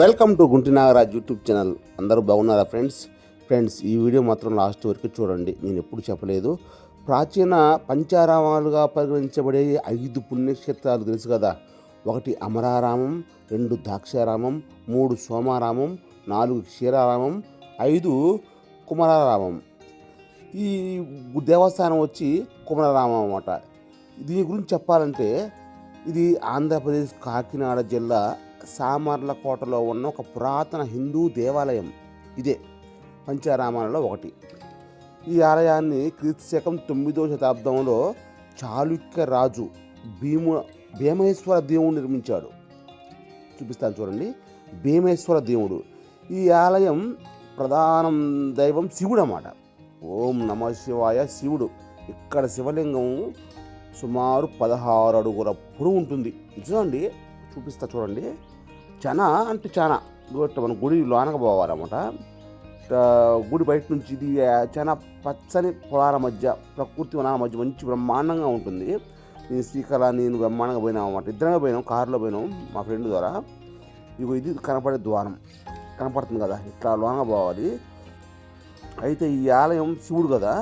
Welcome to Gunti Nagaraj YouTube channel. అందరూ బాగున్నారా friends? Friends ఈ వీడియో మాత్రం లాస్ట్ వరకు చూడండి. నేను ఎప్పుడు చెప్పలేదు. ప్రాచీన పంచారామాలుగా పరిగణించబడే ఐదు పుణ్యక్షేత్రాలు తెలుసు కదా. ఒకటి అమరారామం రెండు ద్రాక్షారామం మూడు సోమారామం నాలుగు క్షీరారామం ఐదు కుమారారామం. ఈ దేవస్థానం వచ్చి కుమరారామం అన్నమాట. దీని గురించి చెప్పాలంటే ఇది ఆంధ్రప్రదేశ్ కాకినాడ జిల్లా సామర్లకోటలో ఉన్న ఒక పురాతన హిందూ దేవాలయం ఇదే పంచారామాలలో ఒకటి. ఈ ఆలయాన్ని క్రీస్తుశకం తొమ్మిదవ తొమ్మిదో శతాబ్దంలో చాళుక్య రాజు భీము భీమేశ్వర దేవుడు నిర్మించాడు. చూపిస్తాను చూడండి. భీమేశ్వర దేవుడు. ఈ ఆలయం ప్రధాన దైవం శివుడు అన్నమాట ఓం నమ శివాయ శివుడు. ఇక్కడ శివలింగం సుమారు పదహారు అడుగుల పొడవు ఉంటుంది. చూడండి. చూపిస్తా చూడండి. చాలా అంటే చాలా ఇదిగో మన గుడి లోనక పోవాలన్నమాట. గుడి బయట నుంచి ఇది చాలా పచ్చని పొలాల మధ్య ప్రకృతి వనాల మధ్య మంచి బ్రహ్మాండంగా ఉంటుంది. నేను శ్రీకళ నేను బ్రహ్మాండంగా పోయినాం అన్నమాట. ఇద్దరంగా పోయినాం కారులో పోయినాం మా ఫ్రెండ్ ద్వారా. ఇగో ఇది కనపడే ద్వారం. కనపడుతుంది కదా ఇట్లా లోనగా పోవాలి. అయితే ఈ ఆలయం శివుడు కదా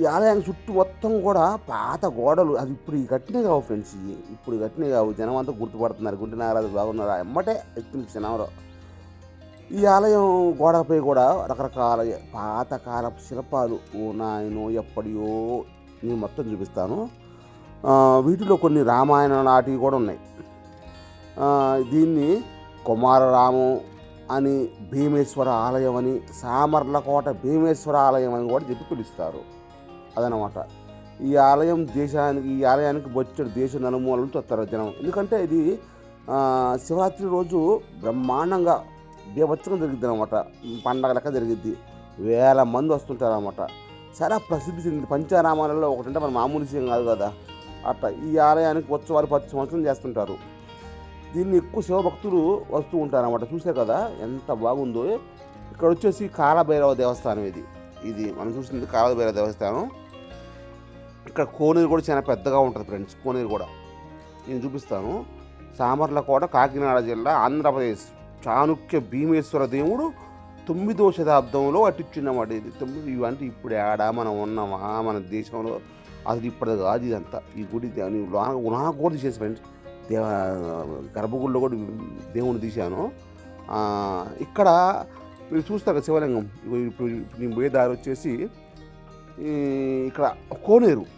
ఈ ఆలయానికి చుట్టూ మొత్తం కూడా పాత గోడలు. అది ఇప్పుడు ఈ కట్టినే కావు ఫ్రెండ్స్ ఇవి ఇప్పుడు కట్టినే కావు. జనం అంతా గుర్తుపడుతున్నారు. గుంటి నాగరాజు బాగున్నారా? ఎమ్మటే ఎత్తున క్షణంలో ఈ ఆలయం గోడపై కూడా రకరకాల పాతకాల శిల్పాలు ఓ నాయనో ఎప్పటియో నేను మొత్తం చూపిస్తాను. వీటిలో కొన్ని రామాయణ నాటివి కూడా ఉన్నాయి. దీన్ని కుమారరాము అని భీమేశ్వర ఆలయం అని సామర్లకోట భీమేశ్వర ఆలయం అని కూడా చెప్పి పిలుస్తారు. అదనమాట. ఈ ఆలయం దేశానికి ఈ ఆలయానికి బొచ్చడు దేశ నలుమూలలు తొత్తారు జనం. ఎందుకంటే ఇది శివరాత్రి రోజు బ్రహ్మాండంగా బీభత్సంగా జరిగిద్ది అనమాట పండగ లెక్క జరిగిద్ది. వేల మంది వస్తుంటారు అనమాట చాలా ప్రసిద్ధి చెందింది. పంచారామాలలో ఒకటంటే మన మామూలు విషయం కాదు కదా. అట్లా ఈ ఆలయానికి ఉత్సవాలు ప్రతి సంవత్సరం చేస్తుంటారు. దీన్ని ఎక్కువ శివభక్తులు వస్తూ ఉంటారన్నమాట. చూసే కదా ఎంత బాగుందో. ఇక్కడ వచ్చేసి కాలభైరవ దేవస్థానం ఇది. ఇది మనం చూసింది కాలభైరవ దేవస్థానం. ఇక్కడ కోనేరు కూడా చాలా పెద్దగా ఉంటుంది ఫ్రెండ్స్ కోనేరు కూడా. నేను చూపిస్తాను. సామర్లకోట కాకినాడ జిల్లా ఆంధ్రప్రదేశ్. చాణుక్య భీమేశ్వర దేవుడు తొమ్మిదో శతాబ్దంలో అట్టించినమాట ఇది. తొమ్మిది ఇవంటే ఇప్పుడు ఆడ మనం ఉన్నామా? మన దేశంలో అసలు ఇప్పుడు కాదు ఇదంతా. ఈ గుడి దే- కూడా తీసేసి ఫ్రెండ్స్ దేవ గర్భగుడిలో కూడా దేవుని తీశాను. ఇక్కడ మీరు చూస్తారు శివలింగం. ఇప్పుడు నేను పోయే దారి వచ్చేసి ఇక్కడ కోనేరు.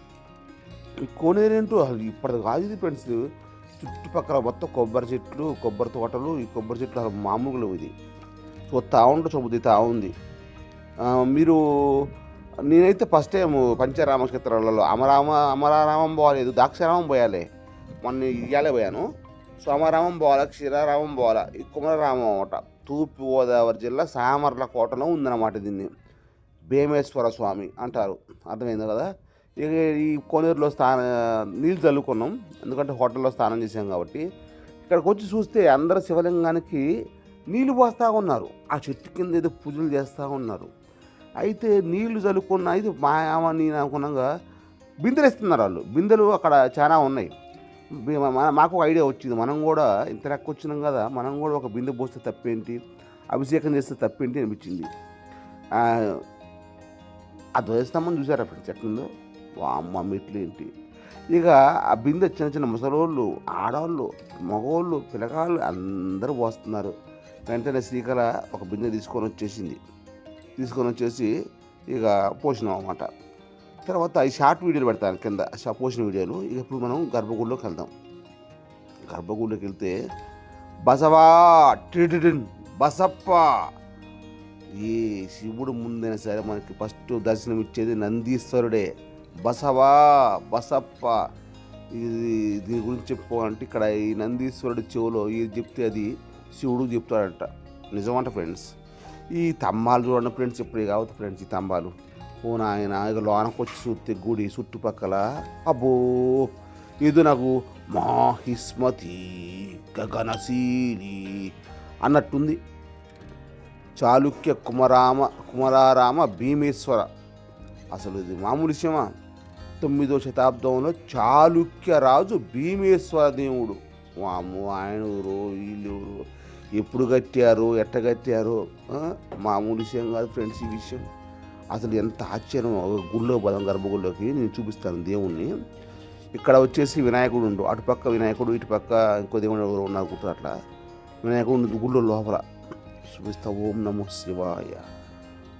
ఈ కోనేరు అసలు ఇప్పటిది కాదు ఇది ఫ్రెండ్స్ చుట్టుపక్కల మొత్తం కొబ్బరి చెట్లు కొబ్బరి తోటలు ఈ కొబ్బరి చెట్లు అసలు మామూలు ఇది. చూస్తా ఉంటే చూపుతా ఉంది మీరు నేనైతే ఫస్ట్ టైం పంచరామ క్షేత్రాలలో అమరామ అమరారామం పోలేదు ద్రాక్షారామం పోయాలి. మొన్న ఇయ్యాలే పోయాను. సో అమరామం పోవాలా క్షీరారామం పోవాలా? ఈ కుమరరామం అన్నమాట. తూర్పు గోదావరి జిల్లా సామర్ల కోటలో ఉందన్నమాట దీన్ని. భీమేశ్వర స్వామి అంటారు. అర్థమైంది కదా? ఈ కోనేరులో స్నాన నీళ్ళు చల్లుకున్నాం. ఎందుకంటే హోటల్లో స్నానం చేసాం కాబట్టి. ఇక్కడికి వచ్చి చూస్తే అందరు శివలింగానికి నీళ్ళు పోస్తూ ఉన్నారు. ఆ చెట్టు కింద ఏదో పూజలు చేస్తూ ఉన్నారు. అయితే నీళ్ళు చల్లుకున్న ఇది మాయామ నేను అనుకున్నాగా బిందెలు ఇస్తున్నారు వాళ్ళు. బిందెలు అక్కడ చాలా ఉన్నాయి. మన- మాకు ఒక ఐడియా వచ్చింది. మనం కూడా ఇంత లెక్క వచ్చినాం కదా మనం కూడా ఒక బిందె పోస్తే తప్పేంటి? అభిషేకం చేస్తే తప్పేంటి అనిపించింది. ఆ, ఆ ధ్వజస్తంభం చూసారా ఫ్రెండ్స్ ఎట్లుందో? అమ్మ మెట్లు ఏంటి ఇక ఆ బిందె చిన్న చిన్న ముసలోళ్ళు ఆడవాళ్ళు మగవాళ్ళు పిల్లగాళ్ళు అందరూ పోస్తున్నారు. వెంటనే శ్రీకళ ఒక బిందె తీసుకొని వచ్చేసింది. తీసుకొని వచ్చేసి ఇక పోసినాం అన్నమాట. తర్వాత ఈ షార్ట్ వీడియోలు పెడతాను కింద పోషణ పోసిన వీడియోలు. ఇక ఇప్పుడు మనం గర్భగుడిలోకి వెళ్దాం. గర్భగుడిలోకి వెళ్తే బసవా టిడిన్ బసప్ప. ఈ శివుడు ముందైనా సరే మనకి ఫస్ట్ దర్శనం ఇచ్చేది నందీశ్వరుడే. బసవా బసప్ప ఇది దీని గురించి చెప్పుకోవాలంటే ఇక్కడ ఈ నందీశ్వరుడి చెవులో ఇది చెప్తే అది శివుడు చెప్తాడంట. నిజమంట ఫ్రెండ్స్? ఈ తంబాలు చూడండి ఫ్రెండ్స్ ఇప్పుడు కావద్దు ఫ్రెండ్స్ ఈ తంబాలు. ఓ నాయన ఇక లోనకొచ్చి చూస్తే గుడి చుట్టుపక్కల. అబ్బో! ఇది నాకు మాహిస్మతి గగనశీలి అన్నట్టుంది. చాళుక్య కుమరామ కుమరారామ భీమేశ్వర. అసలు ఇది మామూలు విషయమా? తొమ్మిదో శతాబ్దంలో చాళుక్య రాజు భీమేశ్వర దేవుడు. వాము ఆయన ఊరు వీళ్ళు ఎప్పుడు కట్టారు ఎట్ట కట్టారు? మామూలు విషయం కాదు ఫ్రెండ్స్ ఈ విషయం. అసలు ఎంత ఆశ్చర్యం ఒక గుళ్ళో పదం గర్భగుళ్ళోకి నేను చూపిస్తాను దేవుణ్ణి. ఇక్కడ వచ్చేసి వినాయకుడు ఉండు. అటుపక్క వినాయకుడు ఇటుపక్క ఇంకో దేవుడు ఎవరు ఉన్నారు కూర్చో అట్లా? వినాయకుడు ఉంది గుళ్ళో లోపల. చూపిస్తా ఓం నమ శివాయ.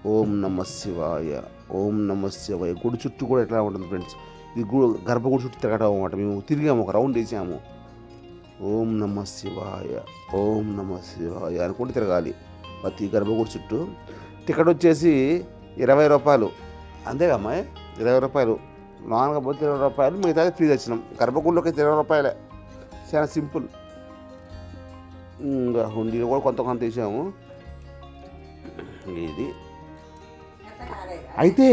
ఓం నమ శివాయ. ఓం నమ శివాయ. గుడి చుట్టూ కూడా ఎట్లా ఉంటుంది ఫ్రెండ్స్? ఇది గు గర్భగుడి చుట్టూ తిరగటం అనమాట మేము తిరిగాము ఒక రౌండ్ వేసాము. ఓం నమ శివాయ ఓం నమ శివాయ అనుకుంటూ తిరగాలి. ప్రతి గర్భగుడి చుట్టూ. టికెట్ వచ్చేసి ఇరవై రూపాయలు. అంతేగా అమ్మాయి? ఇరవై రూపాయలు. నాన్నగా పోతే ఇరవై రూపాయలు. మిగతా ఫ్రీ దర్శనం గర్భగుడిలోకి అయితే ఇరవై రూపాయలే. చాలా సింపుల్. ఇంకా హుండీలో కూడా కొంత కొంత తీసాము. ఇది. అయితే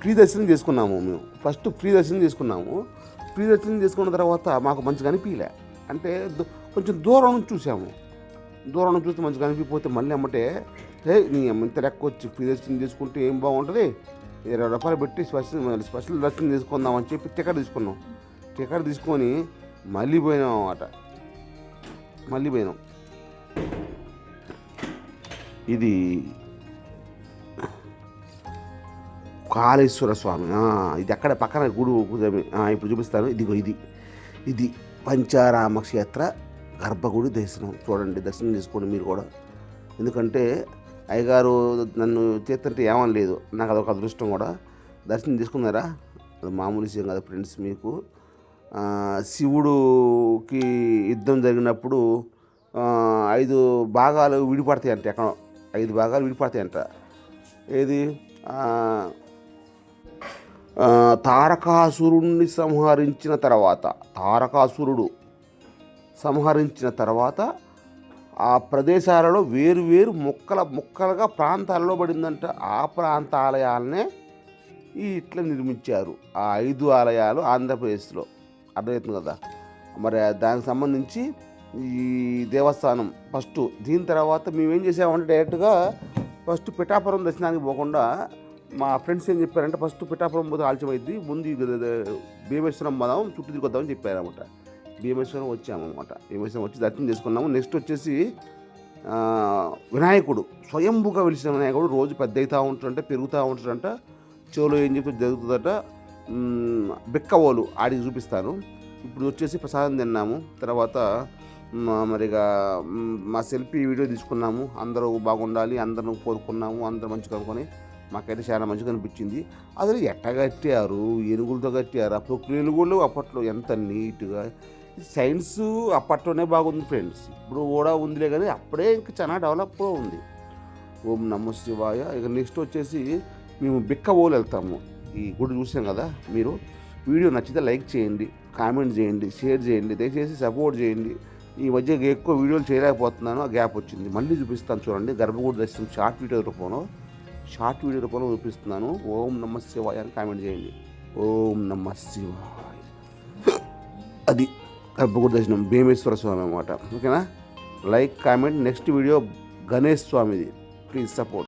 ఫ్రీ దర్శనం చేసుకున్నాము మేము. ఫస్ట్ ఫ్రీ దర్శనం చేసుకున్నాము. ఫ్రీ దర్శనం చేసుకున్న తర్వాత మాకు మంచిగా అనిపించలే అంటే కొంచెం దూరం నుంచి చూసాము. దూరం నుంచి చూస్తే మంచిగా అనిపిపోతే మళ్ళీ అమ్మటే హే నీ ఇంత లెక్క వచ్చి ఫ్రీ దర్శనం చేసుకుంటే ఏం బాగుంటుంది? ఇరవై రూపాయలు పెట్టి స్పెషల్ మళ్ళీ స్పెషల్ దర్శనం చేసుకుందాం అని చెప్పి టికెట్ తీసుకున్నాం. టికెట్ తీసుకొని మళ్ళీ పోయినాం అన్నమాట. మళ్ళీ పోయినాం. ఇది కాళేశ్వర స్వామి. ఇది అక్కడ పక్కన గుడి ఆ, ఇప్పుడు చూపిస్తాను. ఇదిగో ఇది. ఇది పంచారామ క్షేత్ర గర్భగుడి దర్శనం. చూడండి దర్శనం చేసుకోండి మీరు కూడా. ఎందుకంటే అయ్యగారు నన్ను చేస్తుంటే ఏమని లేదు. నాకు అదొక అదృష్టం కూడా. దర్శనం తీసుకున్నారా అది మామూలు విషయం కదా ఫ్రెండ్స్ మీకు. శివుడుకి యుద్ధం జరిగినప్పుడు ఐదు భాగాలు విడిపడతాయి ఎక్కడ. ఐదు భాగాలు విడిపడతాయంట. ఏది? తారకాసురుణ్ణి సంహరించిన తర్వాత తారకాసురుడు సంహరించిన తర్వాత ఆ ప్రదేశాలలో వేరు వేరు మొక్కల మొక్కలుగా ప్రాంతాలలో పడిందంట. ఆ ప్రాంత ఆలయాలనే ఈ ఇట్లా నిర్మించారు. ఆ ఐదు ఆలయాలు ఆంధ్రప్రదేశ్లో. అర్థమవుతుంది కదా? మరి దానికి సంబంధించి ఈ దేవస్థానం ఫస్ట్ దీని తర్వాత మేమేం చేసామంటే డైరెక్ట్గా ఫస్ట్ పిఠాపురం దర్శనానికి పోకుండా మా ఫ్రెండ్స్ ఏం చెప్పారంటే ఫస్ట్ పిఠాపురం పోతే ఆలస్యమైంది ముందు భీమేశ్వరం పోదాం చుట్టూ తిరిగొద్దామని చెప్పారనమాట భీమేశ్వరం వచ్చామన్నమాట. భీమేశ్వరం వచ్చి దర్శనం చేసుకున్నాము. నెక్స్ట్ వచ్చేసి వినాయకుడు స్వయంభూగా వెలిసిన వినాయకుడు రోజు పెద్ద అవుతూ ఉంటాడంట పెరుగుతూ ఉంటాడంట. చెవులో ఏం చెప్తే జరుగుతుందట. బిక్కవోలు ఆడికి చూపిస్తాను. ఇప్పుడు వచ్చేసి ప్రసాదం తిన్నాము. తర్వాత మరిగా మా సెల్ఫీ వీడియో తీసుకున్నాము. అందరూ బాగుండాలి అందరం కోరుకున్నాము అందరూ మంచిగా అనుకొని మాకైతే చాలా మంచిగా అనిపించింది. అసలు ఎట్ట కట్టారు? ఏనుగులతో కట్టారు? అప్పుడు ఏనుగులు అప్పట్లో ఎంత నీట్గా సైన్స్ అప్పట్లోనే బాగుంది ఫ్రెండ్స్. ఇప్పుడు కూడా ఉందిలే కానీ అప్పుడే ఇంకా చాలా డెవలప్ ఉంది. ఓం నమ శివాయ. ఇక నెక్స్ట్ వచ్చేసి మేము బిక్కబోలు వెళ్తాము. ఈ గుడి చూసాం కదా మీరు? వీడియో నచ్చితే లైక్ చేయండి కామెంట్ చేయండి షేర్ చేయండి దయచేసి సపోర్ట్ చేయండి. ఈ మధ్య ఎక్కువ వీడియోలు చేయలేకపోతున్నాను ఆ గ్యాప్ వచ్చింది. మళ్ళీ చూపిస్తాను చూడండి. గర్భగుడి దర్శనం షార్ట్ వీడియో రూపంలో షార్ట్ వీడియో రూపంలో చూపిస్తున్నాను. ఓం నమ శివాయ అని కామెంట్ చేయండి. ఓం నమ శివాయ. అది గర్భగుడి దర్శనం. భీమేశ్వర స్వామి అన్నమాట. ఓకేనా? Like comment. Next video Ganesh స్వామిది. Please support